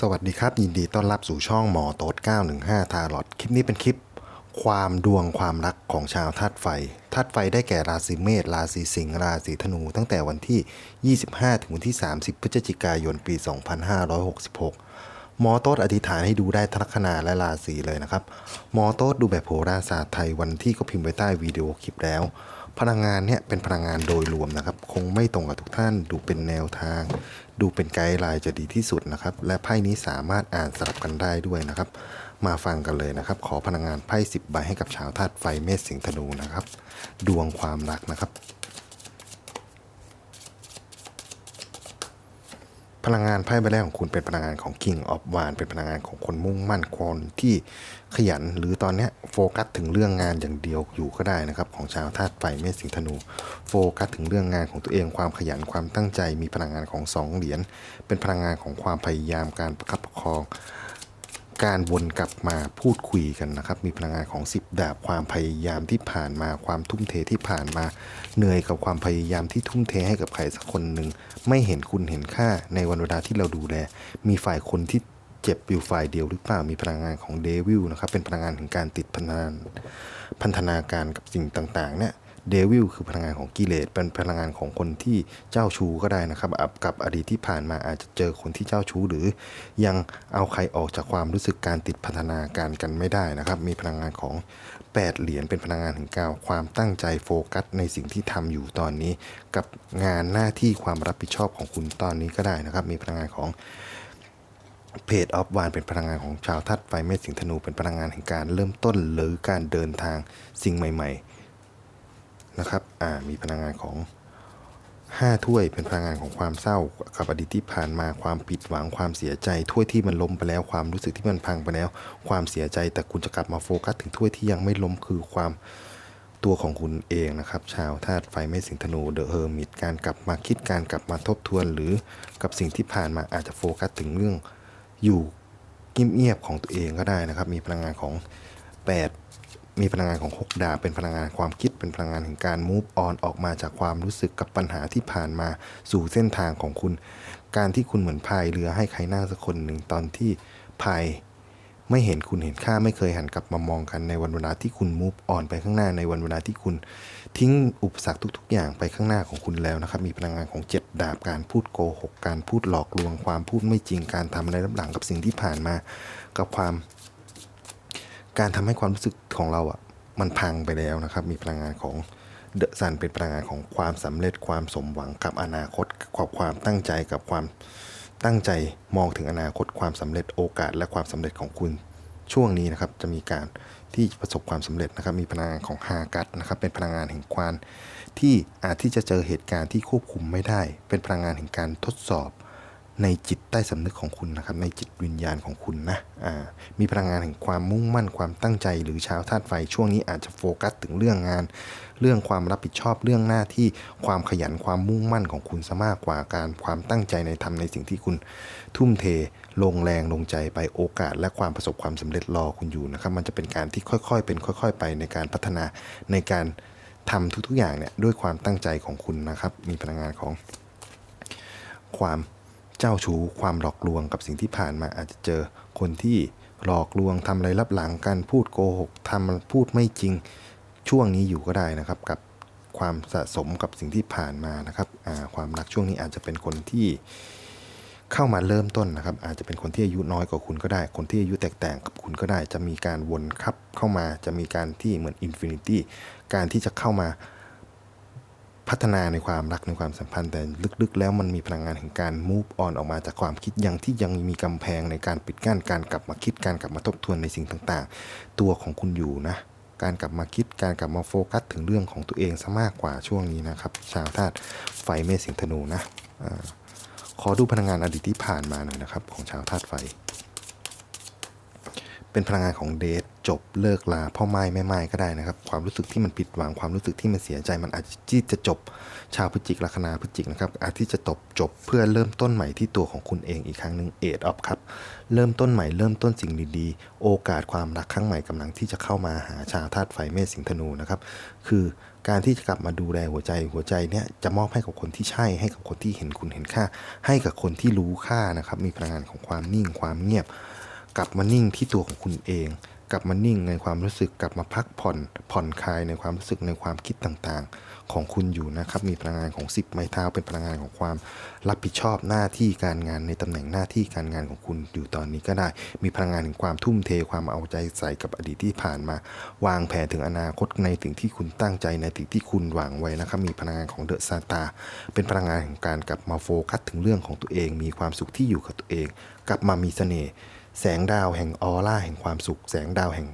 สวัสดีครับ ยินดีต้อนรับสู่ช่องหมอโต๊ด915 ทารอดคลิปนี้เป็นคลิป ความดวงความรักของชาวธาตุไฟธาตุไฟได้แก่ราศีเมษราศีสิงห์ราศีธนู ตั้งแต่วันที่ 25 ถึงวันที่ 30 พฤศจิกายนปี 2566 หมอโต๊ดอธิษฐานให้ดูได้ทลัคนาและราศีเลยนะครับ หมอโต๊ดดูแบบโหราศาสตร์ไทยวันที่ก็พิมพ์ไว้ใต้วิดีโอคลิปแล้ว พลังงานเนี่ยเป็นพลังงานโดยรวมนะครับ คงไม่ตรงกับทุกท่านดูเป็นแนวทาง ดูเป็นไกด์ไลน์จะดีที่สุดนะครับ และไพ่นี้สามารถอ่านสลับกันได้ด้วยนะครับ มาฟังกันเลยนะครับ ขอพลังงานไพ่สิบใบให้กับชาวธาตุไฟเมษสิงห์ธนูนะครับ ดวงความรักนะครับ พลังงานไพ่ใบแรกของคุณเป็นพลังงานของ King of w a n เป็นพลังงานของคนมุ่งมั่นคนที่ขยันหรือตอนนี้โฟกัสถึงเรื่องงานอย่างเดียวอยู่ก็ได้นะครับ ของชาวธาตุไฟเมษสิงธนู โฟกัสถึงเรื่องงานของตัวเองความขยันความตั้งใจมีพลังงานของสองเหรียญเป็นพลังงานของความพยายามการประคับประคอง การวนกลับมาพูดคุยกันนะครับ มีพลังงานของ 10 ดาบความพยายามที่ผ่านมาความทุ่มเทที่ผ่านมา เหนื่อยกับความพยายามที่ทุ่มเทให้กับใครสักคนหนึ่งไม่เห็นคุณเห็นค่าในวันเวลาที่เราดูแล มีฝ่ายคนที่เจ็บอยู่ฝ่ายเดียวหรือเปล่ามีพลังงานของเดวิลนะครับเป็นพลังงานถึงการติดพันธนาพันธนาการกับสิ่งต่างๆเนี่ย เดวิลคือพลังงานของกิเลสเป็นพลังงานของคนที่เจ้าชู้ก็ได้นะครับอับกับอดีตที่ผ่านมาอาจจะเจอคนที่เจ้าชู้หรือ ยังเอาใครออกจากความรู้สึกการติดพันธนาการกันไม่ได้นะครับ มีพลังงานของ 8 เหรียญเป็นพลังงานถึงกาวความตั้งใจโฟกัสในสิ่งที่ทำอยู่ตอนนี้ กับงานหน้าที่ความรับผิดชอบของคุณตอนนี้ก็ได้นะครับ มีพลังงานของเพจออฟวานเป็นพลังงานของชาวธาตุไฟเมษสิงห์ธนูเป็นพลังงานแห่งการเริ่มต้นหรือการเดินทางสิ่งใหม่ ๆ นะครับอ่ามีพลังงานของห้าถ้วยเป็นพลังงานของความเศร้ากับอดีตที่ผ่านมาความผิดหวังความเสียใจ ถ้วยที่มันล้มไปแล้วความรู้สึกที่มันพังไปแล้ว ความเสียใจแต่คุณจะกลับมาโฟกัสถึงถ้วยที่ยังไม่ล้มคือความตัวของคุณเองนะครับ ชาวธาตุไฟไม่สิงธนูเดอะเฮอร์มิตการกลับมาคิดการกลับมาทบทวน หรือกับสิ่งที่ผ่านมาอาจจะโฟกัสถึงเรื่องอยู่เงียบๆของตัวเองก็ได้นะครับ มีพลังงานของ 8 มีพลังงานของ6ดาบเป็นพลังงานความคิดเป็นพลังงานแห่งการ move on ออกมาจากความรู้สึกกับปัญหาที่ผ่านมาสู่เส้นทางของคุณ การที่คุณเหมือนพายเรือให้ใครนั่งสักคนหนึ่งตอนที่พายไม่เห็นคุณเห็นค่าไม่เคยหันกลับมามองกันในวันเวลาที่คุณ move on ไปข้างหน้าในวันเวลาที่คุณ ทิ้งอุปสรรคทุก ๆ อย่างไปข้างหน้าของคุณแล้วนะครับ มีพลังงานของ 7 ดาบการพูดโกหกการพูดหลอกลวง ความพูดไม่จริงการทำอะไรรับหลังกับสิ่งที่ผ่านมา กับความ การทำให้ความรู้สึกของเราอะมันพังไปแล้วนะครับ มีพลังงานของเดอะซันเป็นพลังงานของความสำเร็จความสมหวังกับอนาคตกับความตั้งใจกับความตั้งใจมองถึงอนาคตความสำเร็จโอกาส และความสำเร็จของคุณช่วงนี้นะครับ จะมีการที่ประสบความสำเร็จนะครับ มีพลังงานของฮากัสนะครับ เป็นพลังงานแห่งความที่อาจที่จะเจอเหตุการณ์ที่ควบคุมไม่ได้ เป็นพลังงานแห่งการทดสอบ ในจิตใต้สำนึกของคุณนะครับ ในจิตวิญญาณของคุณนะอ่ามีพลังงานแห่งความมุ่งมั่นความตั้งใจ หรือชาวธาตุไฟช่วงนี้อาจจะโฟกัสถึงเรื่องงาน เรื่องความรับผิดชอบเรื่องหน้าที่ความขยันความมุ่งมั่นของคุณซะมากกว่าการความตั้งใจในทำในสิ่งที่คุณทุ่มเทลงแรงลงใจไปโอกาส และความประสบความสำเร็จรอคุณอยู่นะครับ มันจะเป็นการที่ค่อยๆ เป็นค่อย ๆ ไปในการพัฒนาในการทำทุกๆอย่างเนี่ยด้วยความตั้งใจของคุณนะครับ มีพลังงานของความ เจ้าชู้ความหลอกลวงกับสิ่งที่ผ่านมาอาจจะเจอคนที่หลอกลวงทำอะไรรับหลังกันพูดโกหกทำพูดไม่จริงช่วงนี้อยู่ก็ได้นะครับ กับความสะสมกับสิ่งที่ผ่านมานะครับความรักช่วงนี้อาจจะเป็นคนที่เข้ามาเริ่มต้นนะครับ อาจจะเป็นคนที่อายุน้อยกว่าคุณก็ได้ คนที่อายุแตกต่างกับคุณก็ได้ จะมีการวนครับเข้ามาจะมีการที่เหมือนอินฟินิตี้การที่จะเข้ามา พัฒนาในความรักในความสัมพันธ์แต่ลึกๆ แล้วมันมีพลังงานแห่งการ move on ออกมาจากความคิดยังที่ยังมีกำแพงในการปิดกั้นการกลับมาคิดการกลับมาทบทวนในสิ่งต่างๆ ตัวของคุณอยู่นะ การกลับมาคิดการกลับมาโฟกัสถึงเรื่องของตัวเองซะมากกว่าช่วงนี้นะครับ ชาวธาตุไฟเมษสิงธนูนะอาขอดูพลังงานอดีตที่ผ่านมาหน่อยนะครับ ของชาวธาตุไฟ เป็นพลังงานของเดทจบเลิกลาพ่อไม้แม่ไม้ก็ได้นะครับ ความรู้สึกที่มันผิดหวังความรู้สึกที่มันเสียใจ มันอาจจะที่จะจบชาวพฤจิกลัคนาพฤจิกนะครับอาจที่จะจบจบเพื่อเริ่มต้นใหม่ที่ตัวของคุณเองอีกครั้งหนึ่งเอทออฟครับเริ่มต้นใหม่เริ่มต้นสิ่งดีๆ โอกาสความรักครั้งใหม่กำลังที่จะเข้ามาหาชาวธาตุไฟเมษสิงธนูนะครับคือการที่จะกลับมาดูแลหัวใจหัวใจเนี่ยจะมอบให้กับคนที่ใช่ให้กับคนที่เห็นคุณเห็นค่า ให้กับคนที่รู้ค่านะครับมีพลังงานของความนิ่งความเงียบ กลับมานิ่งที่ตัวของคุณเอง กลับมานิ่งในความรู้สึกกลับมาพักผ่อนผ่อนคลายในความรู้สึกในความคิดต่างๆ ของคุณอยู่นะครับ มีพลังงานของ 10 ไม้เท้าเป็นพลังงานของความรับผิดชอบหน้าที่การงานในตำแหน่งหน้าที่การงานของคุณอยู่ตอนนี้ก็ได้ มีพลังงานแห่งความทุ่มเทความเอาใจใส่กับอดีตที่ผ่านมา วางแผนถึงอนาคตในสิ่งที่คุณตั้งใจในสิ่งที่คุณหวังไว้นะครับ มีพลังงานของเดอะซาตาเป็นพลังงานแห่งการกลับมาโฟกัสถึงเรื่องของตัวเอง มีความสุขที่อยู่กับตัวเอง กลับมามีเสน่ห์ แสงดาวแห่งออร่าแห่งความสุข แสงดาวแห่ง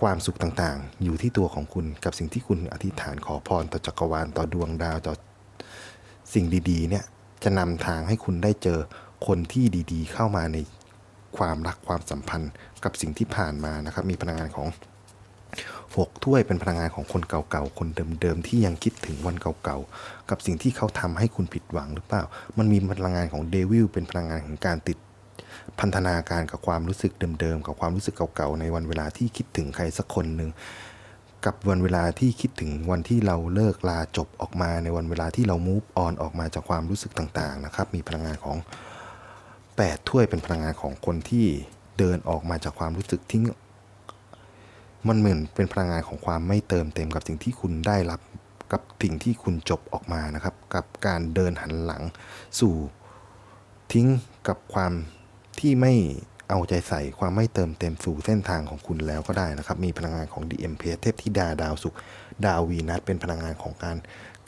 ความสุขต่างๆ อยู่ที่ตัวของคุณกับสิ่งที่คุณอธิษฐานขอพรต่อจักรวาลต่อดวงดาวต่อสิ่งดีๆ เนี่ยจะนำทางให้คุณได้เจอคนที่ดีๆ เข้ามาในความรักความสัมพันธ์กับสิ่งที่ผ่านมานะครับ มีพลังงานของหกถ้วยเป็นพลังงานของคนเก่าๆ คนเดิมๆ ที่ยังคิดถึงวันเก่าๆ กับสิ่งที่เขาทำให้คุณผิดหวังหรือเปล่า มันมีพลังงานของเดวิลเป็นพลังงานของการติด พันธนาการกับความรู้สึกเดิมๆ กับความรู้สึกเก่าๆ ในวันเวลาที่คิดถึงใครสักคนหนึ่ง กับวันเวลาที่คิดถึงวันที่เราเลิกลาจบออกมาในวันเวลาที่เรา move on ออกมาจากความรู้สึกต่างๆนะครับ มีพลังงานของ 8 ถ้วยเป็นพลังงานของคนที่เดินออกมาจากความรู้สึกทิ้งมันเหมือนเป็นพลังงานของความไม่เติมเต็มกับสิ่งที่คุณได้รับกับสิ่งที่คุณจบออกมานะครับ กับการเดินหันหลังสู่ทิ้งกับความ ที่ไม่เอาใจใส่ความไม่เติมเต็มสู่เส้นทางของคุณแล้วก็ได้นะครับ มีพลังงานของ DMP เทพธิดาดาวสุขดาววีนัสเป็นพลังงานของการ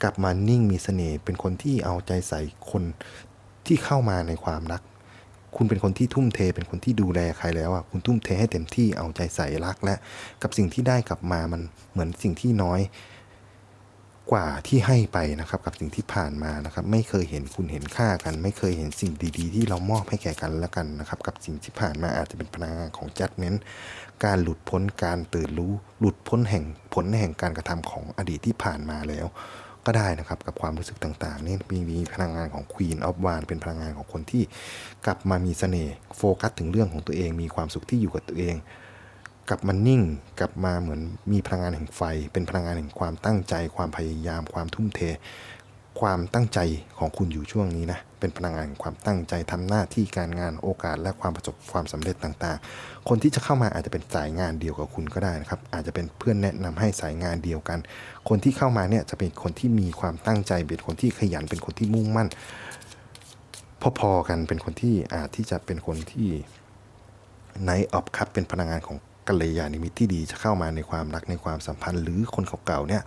กลับมานิ่งมีเสน่ห์เป็นคนที่เอาใจใส่คนที่เข้ามาในความรัก คุณเป็นคนที่ทุ่มเทเป็นคนที่ดูแลใครแล้วอะคุณทุ่มเทให้เต็มที่เอาใจใส่รักและ กับสิ่งที่ได้กลับมามันเหมือนสิ่งที่น้อย กว่าที่ให้ไปนะครับกับสิ่งที่ผ่านมานะครับ ไม่เคยเห็นคุณเห็นค่ากัน ไม่เคยเห็นสิ่งดีๆ ที่เรามอบให้แก่กันและกันนะครับ กับสิ่งที่ผ่านมาอาจจะเป็นพลังงานของจัดเน้น การหลุดพ้นการตื่นรู้ หลุดพ้นแห่งผลแห่งการกระทำของอดีตที่ผ่านมาแล้ว ก็ได้นะครับกับความรู้สึกต่างๆนี่มีมีพลังงานของ Queen of w a n เป็นพลังงานของคนที่กลับมามีเสน่ห์โฟกัสถึงเรื่องของตัวเอง มีความสุขที่อยู่กับตัวเอง กลับมานิ่ง กลับมาเหมือนมีพลังงานแห่งไฟ เป็นพลังงานแห่งความตั้งใจ ความพยายาม ความทุ่มเท ความตั้งใจของคุณอยู่ช่วงนี้นะ เป็นพลังงานแห่งความตั้งใจทำหน้าที่การงานโอกาสและความประสบความสำเร็จต่างๆ คนที่จะเข้ามาอาจจะเป็นสายงานเดียวกับคุณก็ได้นะครับ อาจจะเป็นเพื่อนแนะนำให้สายงานเดียวกัน คนที่เข้ามาเนี่ยจะเป็นคนที่มีความตั้งใจ เป็นคนที่ขยัน เป็นคนที่มุ่งมั่น พอๆกัน เป็นคนที่อาจที่จะเป็นคนที่ไนท์ออฟคัพเป็นพลังงานของ กัลยาณมิตรที่ดีจะเข้ามาในความรักในความสัมพันธ์ หรือคนเก่าๆเนี่ย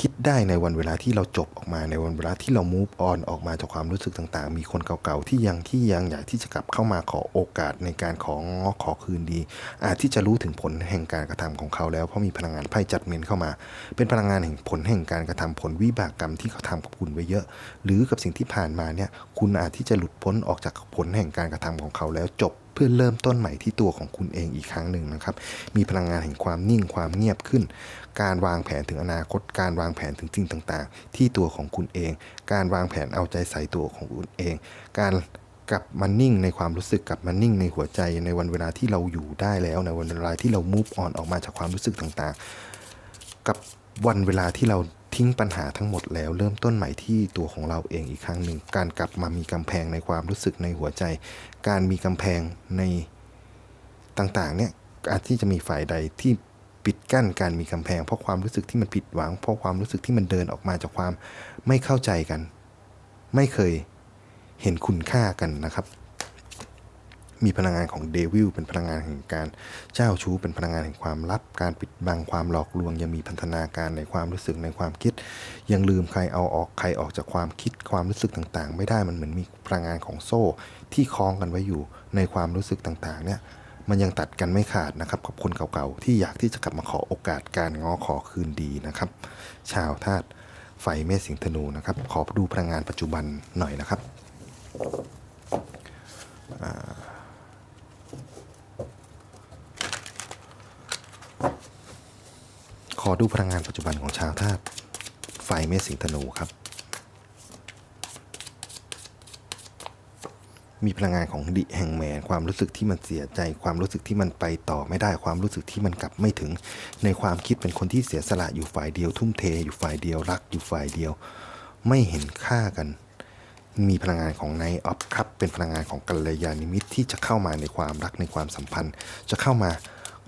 คิดได้ในวันเวลาที่เราจบออกมาในวันเวลาที่เรา move on ออกมาจากความรู้สึกต่างๆ มีคนเก่าๆ ที่ยังที่ยังอยากที่จะกลับเข้ามาขอโอกาสในการของง้อขอคืนดี อาจที่จะรู้ถึงผลแห่งการกระทำของเขาแล้วเพราะมีพลังงานไพ่จัดเมนเข้ามา เป็นพลังงานแห่งผลแห่งการกระทำผลวิบากกรรมที่เขาทำกับคุณไว้เยอะ หรือกับสิ่งที่ผ่านมาเนี่ยคุณอาจที่จะหลุดพ้นออกจากผลแห่งการกระทำของเขาแล้วจบเพื่อเริ่มต้นใหม่ที่ตัวของคุณเองอีกครั้งหนึ่งนะครับ มีพลังงานแห่งความนิ่งความเงียบขึ้น การวางแผนถึงอนาคต การวางแผนถึงสิ่งต่างๆ ที่ตัวของคุณเอง การวางแผนเอาใจใส่ตัวของคุณเอง การกลับมานิ่งในความรู้สึกกลับมานิ่งในหัวใจในวันเวลาที่เราอยู่ได้แล้วในวันเวลาที่เรา move on ออกมาจากความรู้สึกต่างๆ กับวันเวลาที่เราทิ้งปัญหาทั้งหมดแล้วเริ่มต้นใหม่ที่ตัวของเราเองอีกครั้งหนึ่ง การกลับมามีกำแพงในความรู้สึกในหัวใจ การมีกำแพงในต่างๆเนี่ยอาจที่จะมีฝ่ายใดที่ ปิดกั้นการมีกำแพง เพราะความรู้สึกที่มันผิดหวัง เพราะความรู้สึกที่มันเดินออกมาจากความไม่เข้าใจกัน ไม่เคยเห็นคุณค่ากันนะครับ มีพลังงานของเดวิลเป็นพลังงานแห่งการเจ้าชู้เป็นพลังงานแห่งความลับ การปิดบังความหลอกลวง ยังมีพันธนาการในความรู้สึกในความคิด ยังลืมใครเอาออกใครออกจากความคิดความรู้สึกต่างๆ ไม่ได้มันเหมือนมีพลังงานของโซ่ที่คล้องกันไว้อยู่ในความรู้สึกต่างๆ เนี่ย มันยังตัดกันไม่ขาดนะครับกับคนเก่าๆที่อยากที่จะกลับมาขอโอกาสการง้อขอคืนดีนะครับ ชาวธาตุไฟเมษสิงห์ธนูนะครับ ขอดูพลังงานปัจจุบันหน่อยนะครับขอดูพลังงานปัจจุบันของชาวธาตุไฟเมษสิงห์ธนูครับ มีพลังงานของดิแห่งแมนความรู้สึกที่มันเสียใจ ความรู้สึกที่มันไปต่อไม่ได้ความรู้สึกที่มันกลับไม่ถึง ในความคิดเป็นคนที่เสียสละอยู่ฝ่ายเดียว ทุ่มเทอยู่ฝ่ายเดียวรักอยู่ฝ่ายเดียว ไม่เห็นค่ากัน มีพลังงานของไนออฟครับเป็นพลังงานของกัลยาณิมิตที่จะเข้ามาในความรักในความสัมพันธ์ จะเข้ามา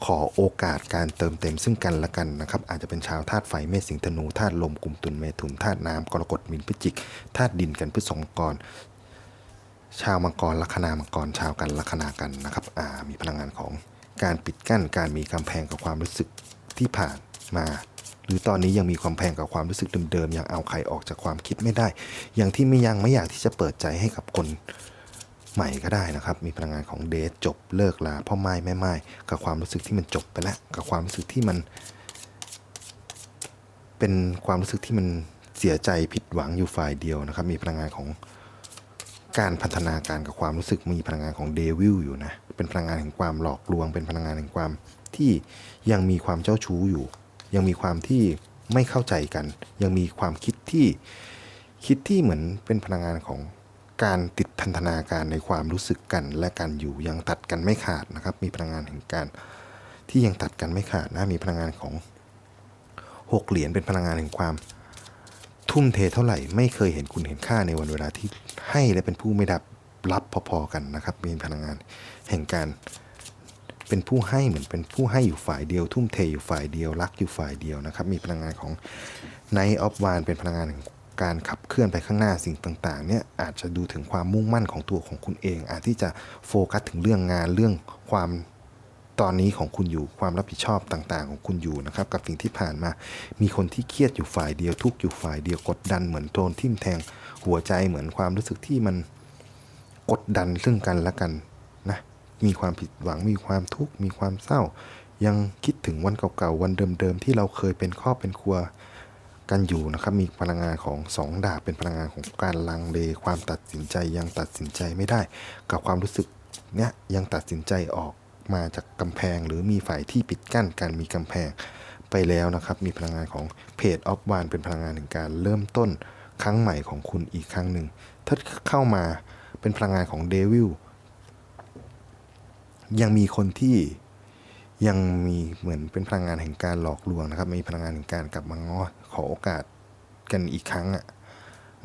ขอโอกาสการเติมเต็มซึ่งกันและกันนะครับ อาจจะเป็นชาวธาตุไฟเมษสิงธนูธาตุลมกลุ่มตุลเมถุนธาตุน้ำกรกฎมินพิจิกธาตุดินกันพฤษภกร ชาวมังกรลัคนามังกรชาวกันลัคนากันนะครับอ่ามีพลังงานของการปิดกั้นการมีกำแพงกับความรู้สึกที่ผ่านมา หรือตอนนี้ยังมีความแพงกับความรู้สึกเดิมๆยังเอาใครออกจากความคิดไม่ได้ อย่างที่ไม่ยังไม่อยากที่จะเปิดใจให้กับคนใหม่ก็ได้นะครับ มีพลังงานของเดทจบเลิกลาพ่อไม้แม่ไม้กับความรู้สึกที่มันจบไปแล้ว กับความรู้สึกที่มัน เป็นความรู้สึกที่มันเสียใจผิดหวังอยู่ฝ่ายเดียวนะครับ มีพลังงานของ การพัฒนาการกับความรู้สึกมีพลังงานของเดวิลอยู่นะ เป็นพลังงานแห่งความหลอกลวง เป็นพลังงานแห่งความที่ยังมีความเจ้าชู้อยู่ ยังมีความที่ไม่เข้าใจกัน ยังมีความคิดที่คิดที่เหมือนเป็นพลังงานของการติดพันธนาการในความรู้สึกกัน และการอยู่ยังตัดกันไม่ขาดนะครับ มีพลังงานแห่งการที่ยังตัดกันไม่ขาดนะมีพลังงานของหกเหรียญเป็นพลังงานแห่งความ ทุ่มเทเท่าไหร่ไม่เคยเห็นคุณเห็นค่าในวันเวลาที่ให้และเป็นผู้ไม่ดับรับพอๆกันนะครับ มีพลังงานแห่งการเป็นผู้ให้เหมือนเป็นผู้ให้อยู่ฝ่ายเดียว ทุ่มเทอยู่ฝ่ายเดียว รักอยู่ฝ่ายเดียวนะครับ มีพลังงานของ Night of w a n เป็นพลังงานแห่งการขับเคลื่อนไปข้างหน้าสิ่งต่างๆ เนี่ยอาจจะดูถึงความมุ่งมั่นของตัวของคุณเอง อาจที่จะโฟกัสถึงเรื่องงานเรื่องความ ตอนนี้ของคุณอยู่ความรับผิดชอบต่างๆ ของคุณอยู่นะครับกับสิ่งที่ผ่านมา มีคนที่เครียดอยู่ฝ่ายเดียวทุกอยู่ฝ่ายเดียวกดดันเหมือนโดนทิ่มแทงหัวใจเหมือนความรู้สึกที่มันกดดันซึ่งกันและกันนะมีความผิดหวังมีความทุกข์มีความเศร้า ยังคิดถึงวันเก่าๆวันเดิมๆที่เราเคยเป็นครอบเป็นครัวกันอยู่นะครับมีพลังงานของสองดาบเป็นพลังงานของการลังเลความตัดสินใจยังตัดสินใจไม่ได้ กับความรู้สึกเนี้ยยังตัดสินใจออก มาจากกำแพง หรือมีฝ่ายที่ปิดกั้นการมีกำแพงไปแล้วนะครับ มีพลังงานของเพจออฟวานเป็นพลังงานถึงการเริ่มต้นครั้งใหม่ของคุณอีกครั้งหนึ่งถ้าเข้ามาเป็นพลังงานของเดวิลยังมีคนที่ยังมีเหมือนเป็นพลังงานแห่งการหลอกลวงนะครับ มีพลังงานแห่งการกลับมาง้อขอโอกาสกันอีกครั้งอะ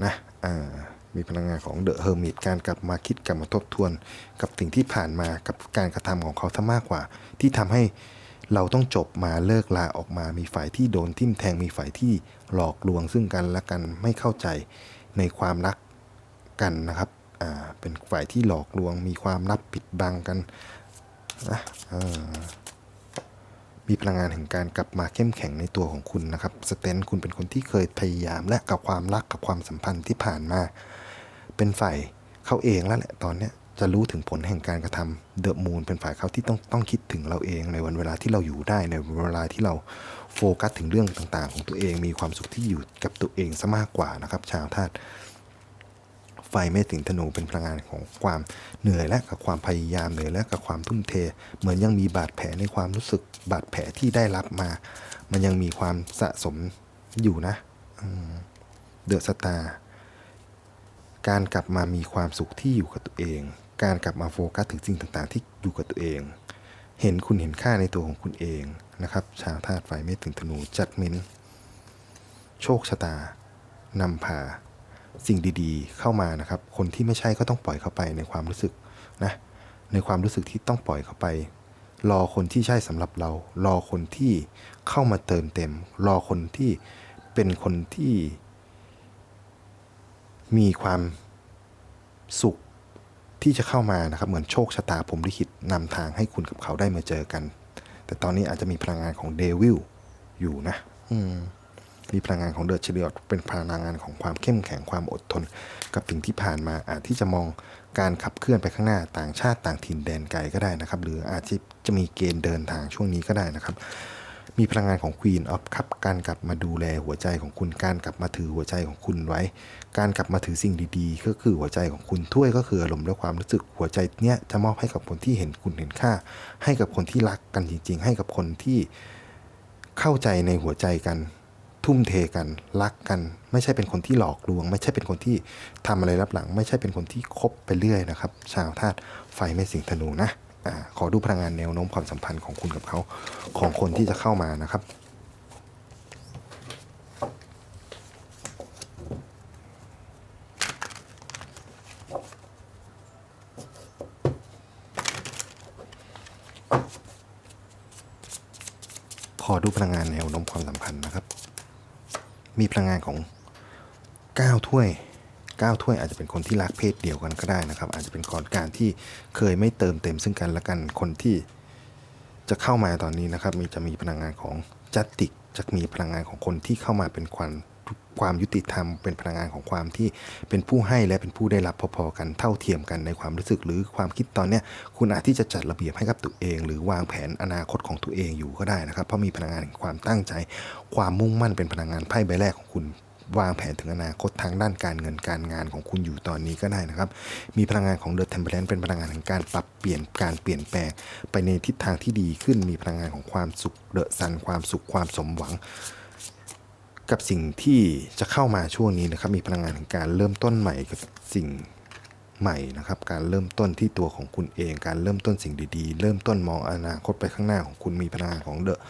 นะอ่า มีพลังงานของเดอะเฮอร์มิตการกลับมาคิดกลับมาทบทวน กับสิ่งที่ผ่านมากับการกระทำของเขาซะมากกว่า ที่ทำให้เราต้องจบมาเลิกลาออกมา มีฝ่ายที่โดนทิ่มแทงมีฝ่ายที่หลอกลวง ซึ่งกันและกันไม่เข้าใจในความรักกันนะครับอ่าเป็นฝ่ายที่หลอกลวง มีความลับปิดบังกันนะมีพลังงานแห่งการกลับมาเข้มแข็งในตัวของคุณนะครับ สเตนคุณเป็นคนที่เคยพยายามและกับความรักกับความสัมพันธ์ที่ผ่านมา เป็นฝ่ายเขาเองแล้วแหละตอนเนี้ยจะรู้ถึงผลแห่งการกระทำเดอะมูนเป็นฝ่ายเขาที่ต้องต้องคิดถึงเราเองในวันเวลาที่เราอยู่ได้ในเวลาที่เราโฟกัสถึงเรื่องต่างๆ ของตัวเองมีความสุขที่อยู่กับตัวเองซะมากกว่านะครับ ชาวธาตุไฟเมษสิงห์ธนูเป็นพลังงานของความเหนื่อยและกับความพยายามเหนื่อยและกับความทุ่มเท เหมือนยังมีบาดแผลในความรู้สึกบาดแผลที่ได้รับมา มันยังมีความสะสมอยู่นะเดอะสตาร์ การกลับมามีความสุขที่อยู่กับตัวเอง การกลับมาโฟกัสถึงสิ่งต่างๆ ที่อยู่กับตัวเอง เห็นคุณเห็นค่าในตัวของคุณเองนะครับ ชาวธาตุไฟเมษถึงธนูจัดเม้นโชคชะตานำพาสิ่งดีๆ เข้ามานะครับ คนที่ไม่ใช่ก็ต้องปล่อยเข้าไปในความรู้สึกนะในความรู้สึกที่ต้องปล่อยเข้าไป รอคนที่ใช่สำหรับเรา รอคนที่เข้ามาเติมเต็ม รอคนที่เป็นคนที่ มีความสุขที่จะเข้ามานะครับ เหมือนโชคชะตาผมลิขิตนำทางให้คุณกับเขาได้มาเจอกัน แต่ตอนนี้อาจจะมีพลังงานของเดวิลอยู่นะ อืมมีพลังงานของเดอะเชลิออตเป็นพลังงานของความเข้มแข็งความอดทน กับสิ่งที่ผ่านมาอาจที่จะมองการขับเคลื่อนไปข้างหน้าต่างชาติต่างถิ่นแดนไกลก็ได้นะครับ หรืออาจจะจะมีเกณฑ์เดินทางช่วงนี้ก็ได้นะครับ มีพลังงานของ Queen of Cup การกลับมาดูแลหัวใจของคุณ การกลับมาถือหัวใจของคุณไว้ การกลับมาถือสิ่งดีๆ ก็คือหัวใจของคุณถ้วยก็คืออารมณ์และความรู้สึกหัวใจเนี้ยจะมอบให้กับคนที่เห็นคุณเห็นค่า ให้กับคนที่รักกันจริง ๆ ให้กับคนที่เข้าใจในหัวใจกัน ทุ่มเทกันรักกัน ไม่ใช่เป็นคนที่หลอกลวง ไม่ใช่เป็นคนที่ทำอะไรรับหลัง ไม่ใช่เป็นคนที่คบไปเรื่อยนะครับ ชาวธาตุไฟเมษสิงธนูนะ อขอดูพลังงานแนวโน้มความสัมพันธ์ของคุณกับเขาของคนที่จะเข้ามานะครับขอดูพลังงานแนวโน้มความสัมพันธ์นะครับ มีพลังงานของ 9 ถ้วย 9ถ้วยอาจจะเป็นคนที่รักเพศเดียวกันก็ได้นะครับ อาจจะเป็นก่อนการที่เคยไม่เติมเต็มซึ่งกันและกันคนที่จะเข้ามาตอนนี้นะครับ มีจะมีพลังงานของจัตติกจะมีพลังงานของคนที่เข้ามาเป็นความความยุติธรรม เป็นพลังงานของความที่เป็นผู้ให้และเป็นผู้ได้รับพอๆกันเท่าเทียมกันในความรู้สึกหรือความคิดตอนเนี้ยคุณอาจที่จะจัดระเบียบให้กับตัวเอง หรือวางแผนอนาคตของตัวเองอยู่ก็ได้นะครับ เพราะมีพลังงานแห่งความตั้งใจ ความมุ่งมั่นเป็นพลังงานไพ่ใบแรกของคุณ วางแผนถึงอนาคตทางด้านการเงินการงานของคุณอยู่ตอนนี้ก็ได้นะครับ มีพลังงานของเดอะเทมเพลนเป็นพลังงานแห่งการปรับเปลี่ยนการเปลี่ยนแปลง ไปในทิศทางที่ดีขึ้นมีพลังงานของความสุขเดอะซันความสุขความสมหวัง กับสิ่งที่จะเข้ามาช่วงนี้นะครับ มีพลังงานแห่งการเริ่มต้นใหม่กับสิ่งใหม่นะครับการเริ่มต้นที่ตัวของคุณเอง การเริ่มต้นสิ่งดีๆ เริ่มต้นมองอนาคตไปข้างหน้าของคุณมีพลังงานของเดอะ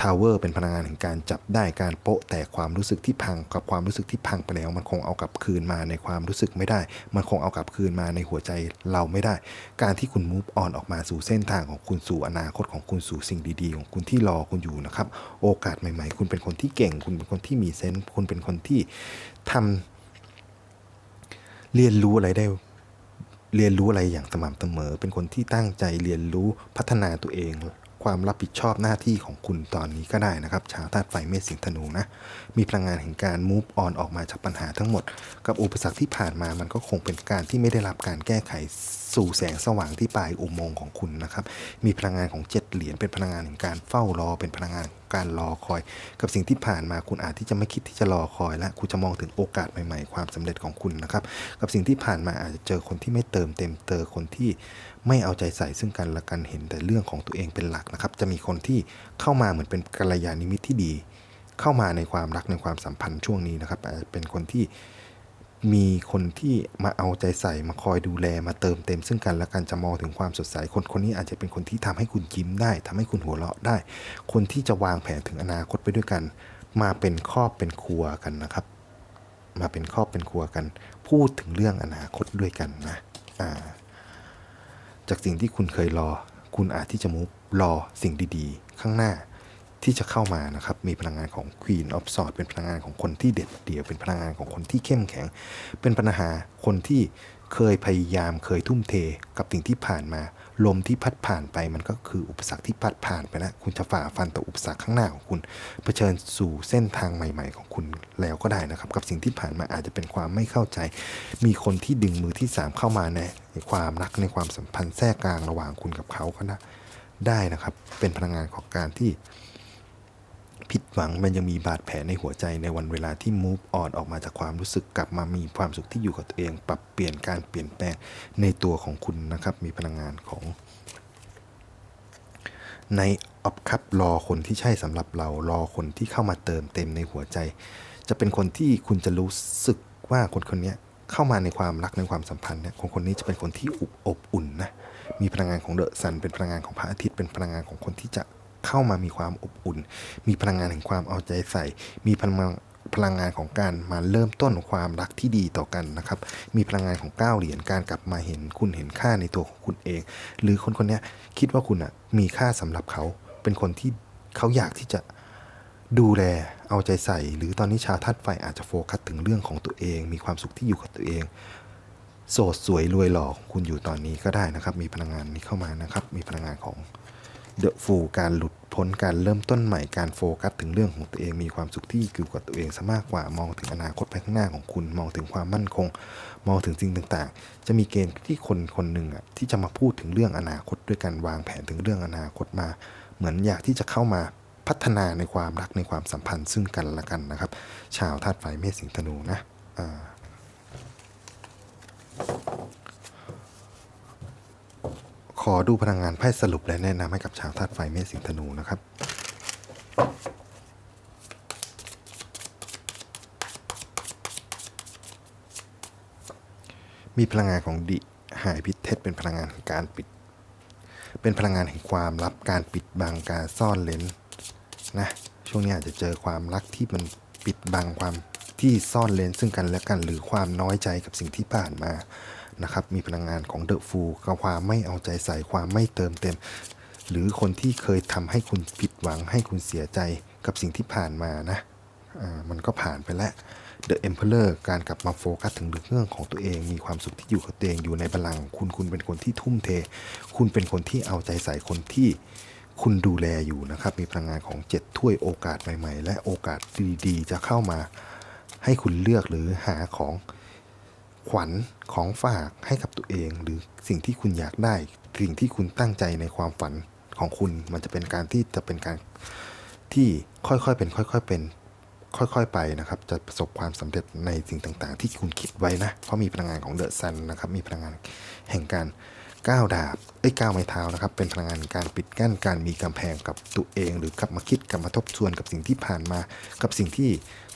ทาวเวอร์เป็นพลังงานแห่งการจับได้การโปะแต่ความรู้สึกที่พังกับความรู้สึกที่พังไปแล้ว มันคงเอากลับคืนมาในความรู้สึกไม่ได้ มันคงเอากลับคืนมาในหัวใจเราไม่ได้ การที่คุณมูฟออนออกมาสู่เส้นทางของคุณสู่อนาคตของคุณสู่สิ่งดีๆ ของคุณที่รอคุณอยู่นะครับ โอกาสใหม่ ๆ คุณเป็นคนที่เก่ง คุณเป็นคนที่มีเซนส์คุณเป็นคนที่ทำเรียนรู้อะไรได้เรียนรู้อะไรอย่างสม่ำเสมอ เป็นคนที่ตั้งใจเรียนรู้พัฒนาตัวเอง ความรับผิดชอบหน้าที่ของคุณตอนนี้ก็ได้นะครับ ชาวธาตุไฟเมษสิงห์ธนูนะ มีพลังงานแห่งการ move on ออกมาจากปัญหาทั้งหมด กับอุปสรรคที่ผ่านมามันก็คงเป็นการที่ไม่ได้รับการแก้ไขสู่แสงสว่างที่ปลายอุโมงค์ของคุณนะครับ มีพลังงานของเจ็ดเหรียญเป็นพลังงานแห่งการเฝ้ารอเป็นพลังงาน การรอคอย กับสิ่งที่ผ่านมาคุณอาจที่จะไม่คิดที่จะรอคอย และคุณจะมองถึงโอกาสใหม่ๆ ความสำเร็จของคุณนะครับ กับสิ่งที่ผ่านมาอาจจะเจอคนที่ไม่เติมเต็มเจอคนที่ไม่เอาใจใส่ซึ่งกันและกันเห็นแต่เรื่องของตัวเองเป็นหลักนะครับ จะมีคนที่เข้ามาเหมือนเป็นกัลยาณมิตรที่ดี เข้ามาในความรักในความสัมพันธ์ช่วงนี้นะครับอาจจะเป็นคนที่ มีคนที่มาเอาใจใส่มาคอยดูแลมาเติมเต็มซึ่งกันและกันจะมองถึงความสดใสคนคนนี้อาจจะเป็นคนที่ทำให้คุณยิ้มได้ทำให้คุณหัวเราะได้ คนที่จะวางแผนถึงอนาคตไปด้วยกัน มาเป็นครอบเป็นครัวกันนะครับ มาเป็นครอบเป็นครัวกัน พูดถึงเรื่องอนาคตด้วยกันนะอ่าจากสิ่งที่คุณเคยรอ คุณอาจที่จะมุฟรอสิ่งดีๆ ข้างหน้า ที่จะเข้ามานะครับ มีพลังงานของ Queen of Swords เป็นพลังงานของคนที่เด็ดเดี่ยว เป็นพลังงานของคนที่เข้มแข็ง เป็นปัญหาคนที่เคยพยายามเคยทุ่มเทกับสิ่งที่ผ่านมา ลมที่พัดผ่านไปมันก็คืออุปสรรคที่พัดผ่านไปแล้วคุณจะฝ่าฟันต่ออุปสรรคข้างหน้าของคุณเผชิญสู่เส้นทางใหม่ ๆ ของคุณแล้วก็ได้นะครับ กับสิ่งที่ผ่านมาอาจจะเป็นความไม่เข้าใจ มีคนที่ดึงมือที่สามเข้ามาในในความรักในความสัมพันธ์แทรกกลางระหว่างคุณกับเขาก็ได้ได้นะครับ เป็นพลังงานของการที่ ผิดหวังมันยังมีบาดแผลในหัวใจในวันเวลาที่ move on ออกมาจากความรู้สึกกลับมามีความสุขที่อยู่กับตัวเอง ปรับเปลี่ยนการเปลี่ยนแปลงในตัวของคุณนะครับ มีพลังงานของในออฟคับรอคนที่ใช่สำหรับเรารอคนที่เข้ามาเติมเต็มในหัวใจ จะเป็นคนที่คุณจะรู้สึกว่าคนคนนี้เข้ามาในความรักในความสัมพันธ์เนี่ยคนคนนี้จะเป็นคนที่อบอบอุ่นนะมีพลังงานของเดอะซันเป็นพลังงานของพระอาทิตย์เป็นพลังงานของคนที่จะ เข้ามามีความอบอุ่น มีพลังงานแห่งความเอาใจใส่ มีพลังพลังงานของการมาเริ่มต้นความรักที่ดีต่อกันนะครับ มีพลังงานของก้าวเหรียญการกลับมาเห็นคุณเห็นค่าในตัวของคุณเอง หรือคนคนนี้คิดว่าคุณอะมีค่าสำหรับเขา เป็นคนที่เขาอยากที่จะดูแลเอาใจใส่ หรือตอนนี้ชาวธาตุไฟอาจจะโฟกัสถึงเรื่องของตัวเอง มีความสุขที่อยู่กับตัวเอง โสดสวยรวยหล่อของคุณอยู่ตอนนี้ก็ได้นะครับ มีพลังงานนี้เข้ามานะครับ มีพลังงานของ เดอะฟูการหลุดพ้นการเริ่มต้นใหม่การโฟกัสถึงเรื่องของตัวเองมีความสุขที่อยู่กับตัวเองซะมากกว่ามองถึงอนาคตไปข้างหน้าของคุณ มองถึงความมั่นคง มองถึงสิ่งต่างๆ จะมีเกณฑ์ที่คนคนหนึ่งอะที่จะมาพูดถึงเรื่องอนาคตด้วยการวางแผนถึงเรื่องอนาคตมา เหมือนอยากที่จะเข้ามาพัฒนาในความรักในความสัมพันธ์ซึ่งกันและกันนะครับ ชาวธาตุไฟเมษสิงห์ธนูนะอ่า อดูพลังงานไพ่สรุปและแนะนำให้กับชาวธาตุไฟเมษสิงธนูนะครับมีพลังงานของดิหายพิเทศเป็นพลังงานการปิด เป็นพลังงานแห่งความลับการปิดบังการซ่อนเลนนะ ช่วงนี้อาจจะเจอความรักที่มันปิดบังความที่ซ่อนเลนซึ่งกันและกันหรือความน้อยใจกับสิ่งที่ผ่านมา นะครับมีพลังงานของเดอะฟูกับความไม่เอาใจใส่ความไม่เติมเต็ม หรือคนที่เคยทำให้คุณผิดหวังให้คุณเสียใจกับสิ่งที่ผ่านมานะมันก็ผ่านไปแล้ว The Emperor การกลับมาโฟกัสถึงเรื่องของตัวเอง มีความสุขที่อยู่กับตัวเองอยู่ในบัลลังก์ของคุณคุณเป็นคนที่ทุ่มเท คุณเป็นคนที่เอาใจใส่คนที่คุณดูแลอยู่นะครับ มีพลังงานของเจ็ดถ้วยโอกาสใหม่ ๆ และโอกาสดีๆ จะเข้ามาให้คุณเลือกหรือหาของ ขวัญของฝากให้กับตัวเอง หรือสิ่งที่คุณอยากได้ สิ่งที่คุณตั้งใจในความฝันของคุณ มันจะเป็นการที่จะเป็นการที่ค่อยๆเป็น ค่อยๆเป็น ค่อยๆไปนะครับ จะประสบความสำเร็จในสิ่งต่างๆ ที่คุณคิดไว้นะ เพราะมีพลังงานของเดอะซันนะครับ มีพลังงานแห่งการก้าวดาบเอ้ยก้าวไม้เท้านะครับ เป็นพลังงานการปิดกั้นการมีกำแพงกับตัวเอง หรือกลับมาคิดกลับมาทบทวนกับสิ่งที่ผ่านมา กับสิ่งที่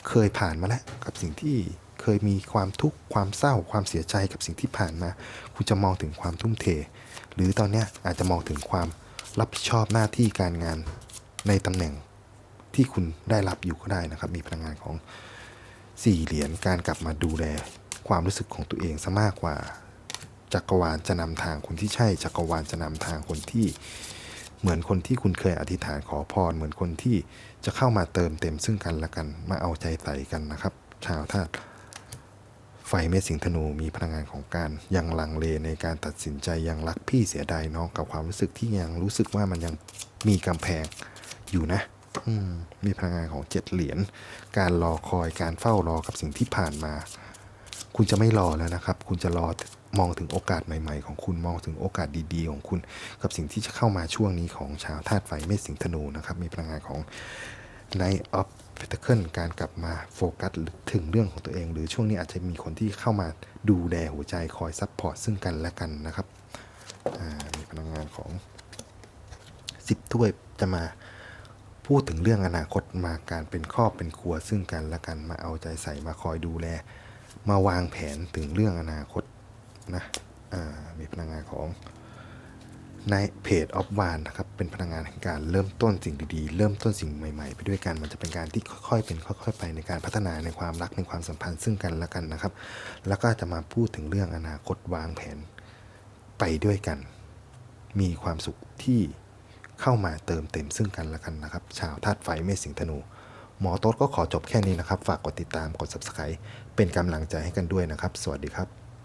เคยผ่านมาแล้วกับสิ่งที่ เคยมีความทุกข์ความเศร้าความเสียใจกับสิ่งที่ผ่านมา คุณจะมองถึงความทุ่มเท หรือตอนนี้อาจจะมองถึงความรับผิดชอบหน้าที่การงานในตำแหน่งที่คุณได้รับอยู่ก็ได้นะครับ มีพลังงานของสี่เหรียญการกลับมาดูแลความรู้สึกของตัวเองซะมากกว่าจักรวาลจะนำทางคนที่ใช่จักรวาลจะนำทางคนที่ เหมือนคนที่คุณเคยอธิษฐานขอพร เหมือนคนที่จะเข้ามาเติมเต็มซึ่งกันและกันมาเอาใจใส่กันนะครับ ชาวธาตุ ไฟเมษสิงธนูมีพลังงานของการยังลังเลในการตัดสินใจยังรักพี่เสียดายน้องกับความรู้สึกที่ยังรู้สึกว่ามันยังมีกำแพงอยู่นะมมีพลังงานของเจ็ดเหรียญการรอคอยการเฝ้ารอกับสิ่งที่ผ่านมา คุณจะไม่รอแล้วนะครับ คุณจะรอมองถึงโอกาสใหม่ ๆ ของคุณมองถึงโอกาสดีๆ ของคุณ กับสิ่งที่จะเข้ามาช่วงนี้ของชาวธาตุไฟเมษสิงธนูนะครับ มีพลังงานของ Night of Pentacle การกลับมาโฟกัสถึงเรื่องของตัวเอง หรือช่วงนี้อาจจะมีคนที่เข้ามาดูแลหัวใจคอยซัพพอร์ตซึ่งกันและกันนะครับมีพลังงานของสิบถ้วยจะมาพูดถึงเรื่องอนาคตมาการเป็นครอบเป็นครัว ซึ่งกันและกันมาเอาใจใส่มาคอยดูแล มาวางแผนถึงเรื่องอนาคตนะมีพลังงานของ ในเพจออฟวานนะครับเป็นพลังงานแห่งการเริ่มต้นสิ่งดีๆ เริ่มต้นสิ่งใหม่ๆ ไปด้วยกันมันจะเป็นการที่ค่อยๆเป็นค่อยๆไปในการพัฒนาในความรักในความสัมพันธ์ซึ่งกันและกันนะครับ แล้วก็จะมาพูดถึงเรื่องอนาคตวางแผนไปด้วยกัน มีความสุขที่เข้ามาเติมเต็มซึ่งกันและกันนะครับ ชาวธาตุไฟเมษสิงธนูหมอโต๊ดก็ขอจบแค่นี้นะครับ ฝากกดติดตามกด subscribe เป็นกำลังใจให้กันด้วยนะครับ สวัสดีครับ